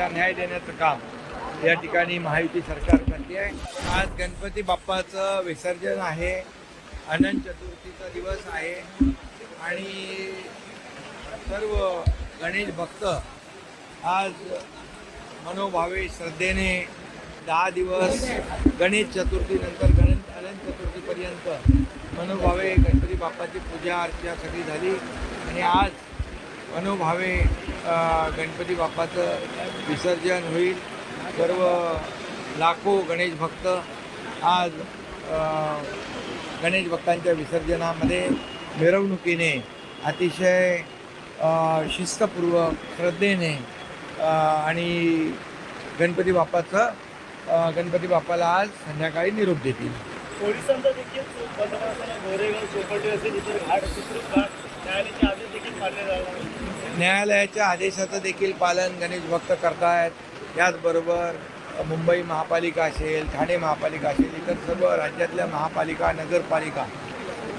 न्याय देण्याचं काम या ठिकाणी महायुती सरकार करते आहे. आज गणपती बाप्पाचं विसर्जन आहे. अनंत चतुर्थीचा दिवस आहे. आणि सर्व गणेश भक्त आज मनोभावे श्रद्धेने दहा दिवस गणेश चतुर्थीनंतर गणेश अनंत चतुर्थीपर्यंत मनोभावे गणपती बाप्पाची पूजा अर्चा सगळी झाली. आणि आज मनोभावे गणपती बाप्पाचं विसर्जन होईल. सर्व लाखो गणेश भक्त आज गणेश भक्तांच्या विसर्जनामध्ये मिरवणुकीने अतिशय शिस्तपूर्वक श्रद्धेने आणि गणपती बाप्पाचं गणपती बाप्पाला आज संध्याकाळी निरोप देतील. पोलिसांचा देखील गोरेगाव असेल इतर घाट घाट न्यायालयाच्या आदेशाचं देखील पालन गणेश भक्त करतायत. त्याचबरोबर मुंबई महापालिका असेल ठाणे महापालिका असेल इतर सर्व राज्यातल्या महापालिका नगरपालिका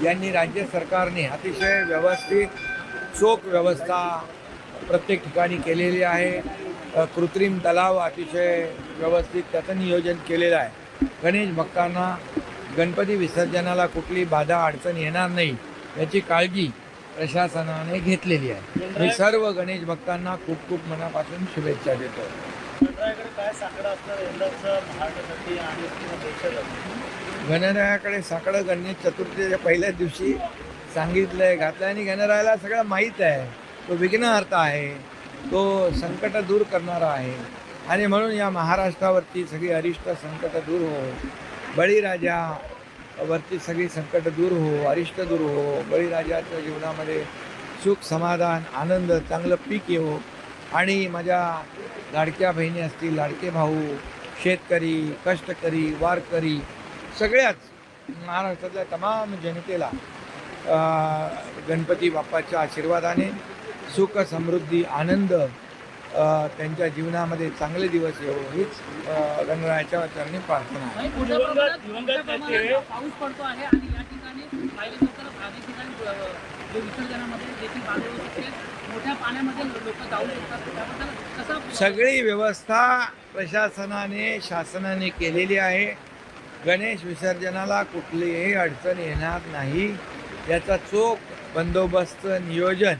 यांनी राज्य सरकारने अतिशय व्यवस्थित चोख व्यवस्था प्रत्येक ठिकाणी केलेली आहे. कृत्रिम तलाव अतिशय व्यवस्थित त्याचं नियोजन केलेलं आहे. गणेश भक्तांना गणपती विसर्जनाला कुठली बाधा अडचण येणार नाही याची काळजी प्रशासनाने घेतलेली आहे. मी सर्व गणेश भक्तांना खूप खूप मनापासून शुभेच्छा देतो. गणरायाकडे साकडं गणेश चतुर्थीच्या पहिल्याच दिवशी सांगितलंय घातलं आणि गणरायाला सगळं माहीत आहे. तो विघ्नहर्ता आहे. तो संकट दूर करणारा आहे. आणि म्हणून या महाराष्ट्रावरती सगळी अरिष्ट संकट दूर हो बळीराजा वरती सगळी संकट दूर हो अरिष्ट दूर हो बळीराजाच्या जीवनामध्ये सुख समाधान आनंद चांगलं पीक येवो. आणि माझ्या लाडक्या बहिणी असतील लाडके भाऊ शेतकरी कष्टकरी वारकरी सगळ्याच महाराष्ट्रातल्या तमाम जनतेला गणपती बाप्पाच्या आशीर्वादाने सुख समृद्धी आनंद त्यांच्या जीवनामध्ये चांगले दिवस येवो हीच अ, गणरायाच्या चरणी प्रार्थना आहे. पाऊस पडतो आणि या ठिकाणी ठिकाणी विसर्जनामध्ये देखील मोठ्या पाण्यामध्ये लोक जाऊ शकतात सगळी व्यवस्था प्रशासनाने शासनाने केलेली आहे. गणेश विसर्जनाला कुठलीही अडचण येणार नाही. याचा चोख बंदोबस्त नियोजन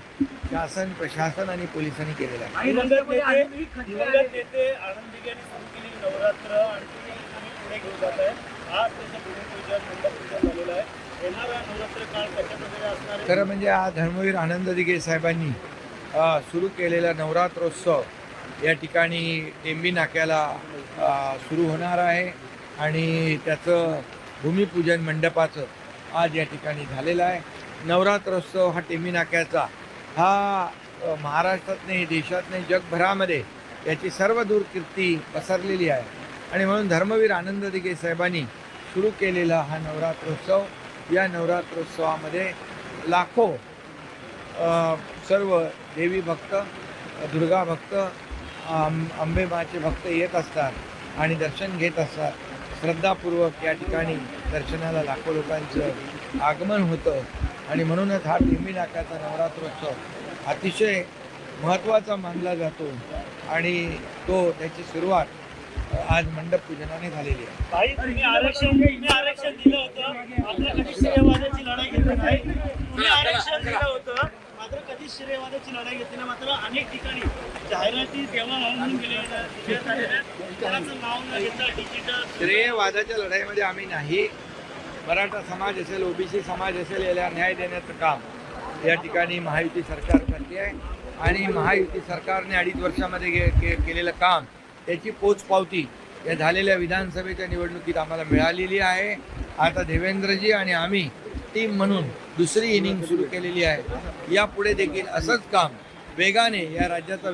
शासन प्रशासन आणि पोलिसांनी केलेलं आहे. काही दिवंगत रस्त्यामध्ये नेते अजूनही खड्डे दिवंगत आहेत. नेते आनंद दिघ्यांनी सुरू केलेली नवरात्र. आणि ती तुम्ही पुढे घेऊन जात आहे. आज त्याचं भूमिपूजन मंडपूजन झालेलं आहे. येणारा नवरात्र काळ कशा प्रकारे असणार आहे? खरं म्हणजे आज धर्मवीर आनंद दिघे साहेबांनी सुरू केलेला नवरात्रोत्सव या ठिकाणी टेंबी नाक्याला सुरू होणार आहे. आणि त्याचं भूमिपूजन मंडपाचं आज या ठिकाणी झालेलं आहे. नवरात्रोत्सव हा टेमी नाक्याचा. हा महाराष्ट्रात नाही देशात नाही जगभरामध्ये याची सर्व दूरकीर्ती पसरलेली आहे. आणि म्हणून धर्मवीर आनंद दिघे साहेबांनी सुरू केलेला हा नवरात्रोत्सव या नवरात्रोत्सवामध्ये लाखो सर्व देवी भक्त दुर्गा भक्त आं भक्त येत असतात आणि दर्शन घेत असतात. श्रद्धापूर्वक या ठिकाणी दर्शनाला लाखो लोकांचं आगमन होतं. आणि म्हणूनच हा टिंबी नाकाचा नवरात्रोत्सव अतिशय महत्त्वाचा मानला जातो. आणि तो त्याची सुरुवात आज मंडप पूजनाने झालेली आहे. आरक्षण आरक्षण दिलं होतं. मात्र लढाई घेतली मात्र अनेक ठिकाणी जाहिराती तेव्हा म्हणून गेलेल्या डिजिटल श्रेयवादाच्या लढाईमध्ये आम्ही नाही. मराठा समाज असेल ओबीसी समाज असेल याला न्याय देण्याचं काम या ठिकाणी महायुती सरकार करते आहे. आणि महायुती सरकारने अडीच वर्षामध्ये गे के केलेलं काम त्याची पोचपावती या झालेल्या विधानसभेच्या निवडणुकीत आम्हाला मिळालेली आहे. आता देवेंद्रजी आणि आम्ही टीम म्हणून दुसरी इनिंग सुरू केलेली आहे. यापुढे देखील असंच काम वेगाने या राज्याचा